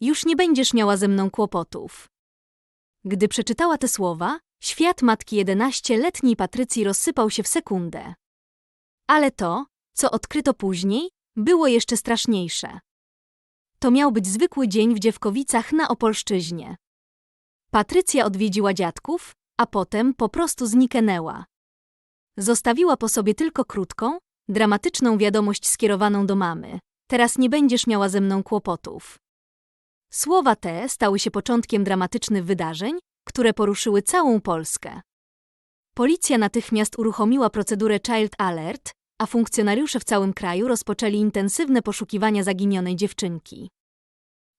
już nie będziesz miała ze mną kłopotów. Gdy przeczytała te słowa, świat matki 11-letniej Patrycji rozsypał się w sekundę. Ale to, co odkryto później, było jeszcze straszniejsze. To miał być zwykły dzień w Dziewkowicach na Opolszczyźnie. Patrycja odwiedziła dziadków, a potem po prostu zniknęła. Zostawiła po sobie tylko krótką, dramatyczną wiadomość skierowaną do mamy. Teraz nie będziesz miała ze mną kłopotów. Słowa te stały się początkiem dramatycznych wydarzeń, które poruszyły całą Polskę. Policja natychmiast uruchomiła procedurę Child Alert, a funkcjonariusze w całym kraju rozpoczęli intensywne poszukiwania zaginionej dziewczynki.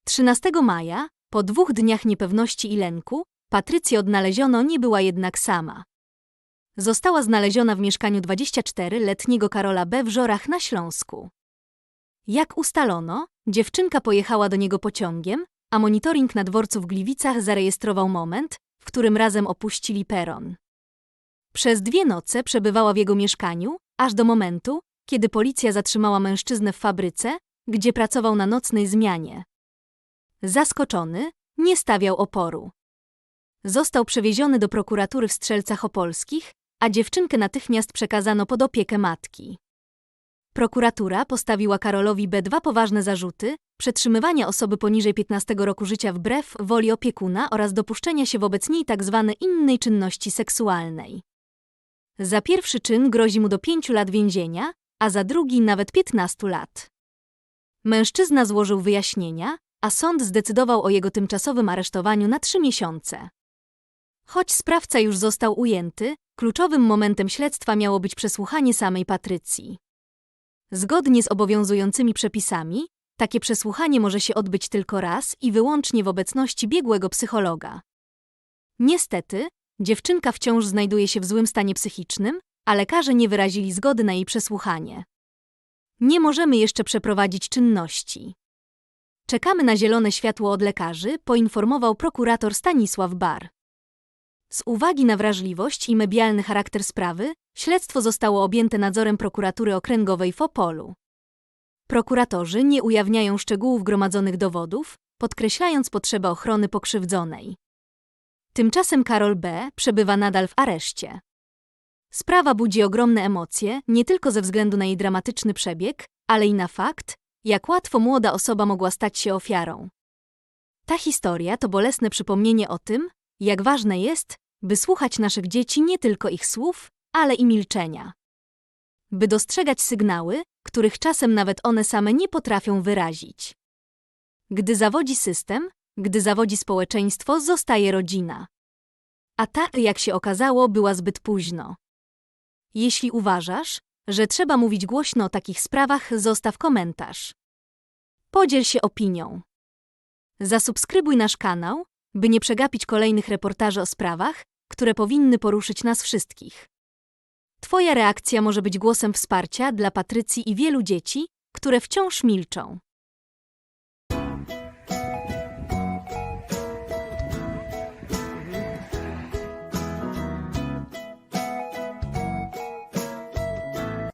13 maja, po dwóch dniach niepewności i lęku, Patrycję odnaleziono nie była jednak sama. Została znaleziona w mieszkaniu 24-letniego Karola B. w Żorach na Śląsku. Jak ustalono, dziewczynka pojechała do niego pociągiem, a monitoring na dworcu w Gliwicach zarejestrował moment, w którym razem opuścili peron. Przez dwie noce przebywała w jego mieszkaniu, aż do momentu, kiedy policja zatrzymała mężczyznę w fabryce, gdzie pracował na nocnej zmianie. Zaskoczony, nie stawiał oporu. Został przewieziony do prokuratury w Strzelcach Opolskich, a dziewczynkę natychmiast przekazano pod opiekę matki. Prokuratura postawiła Karolowi B. dwa poważne zarzuty: przetrzymywania osoby poniżej 15 roku życia wbrew woli opiekuna oraz dopuszczenia się wobec niej tzw. innej czynności seksualnej. Za pierwszy czyn grozi mu do 5 lat więzienia, a za drugi nawet 15 lat. Mężczyzna złożył wyjaśnienia, a sąd zdecydował o jego tymczasowym aresztowaniu na trzy miesiące. Choć sprawca już został ujęty, kluczowym momentem śledztwa miało być przesłuchanie samej Patrycji. Zgodnie z obowiązującymi przepisami, takie przesłuchanie może się odbyć tylko raz i wyłącznie w obecności biegłego psychologa. Niestety, dziewczynka wciąż znajduje się w złym stanie psychicznym, a lekarze nie wyrazili zgody na jej przesłuchanie. Nie możemy jeszcze przeprowadzić czynności. Czekamy na zielone światło od lekarzy, poinformował prokurator Stanisław Bar. Z uwagi na wrażliwość i medialny charakter sprawy, śledztwo zostało objęte nadzorem prokuratury okręgowej w Opolu. Prokuratorzy nie ujawniają szczegółów gromadzonych dowodów, podkreślając potrzebę ochrony pokrzywdzonej. Tymczasem Karol B. przebywa nadal w areszcie. Sprawa budzi ogromne emocje, nie tylko ze względu na jej dramatyczny przebieg, ale i na fakt, jak łatwo młoda osoba mogła stać się ofiarą. Ta historia to bolesne przypomnienie o tym, jak ważne jest, by słuchać naszych dzieci nie tylko ich słów, ale i milczenia. By dostrzegać sygnały, których czasem nawet one same nie potrafią wyrazić. Gdy zawodzi system, gdy zawodzi społeczeństwo, zostaje rodzina. A ta, jak się okazało, była zbyt późno. Jeśli uważasz, że trzeba mówić głośno o takich sprawach, zostaw komentarz. Podziel się opinią. Zasubskrybuj nasz kanał, by nie przegapić kolejnych reportaży o sprawach, które powinny poruszyć nas wszystkich. Twoja reakcja może być głosem wsparcia dla Patrycji i wielu dzieci, które wciąż milczą.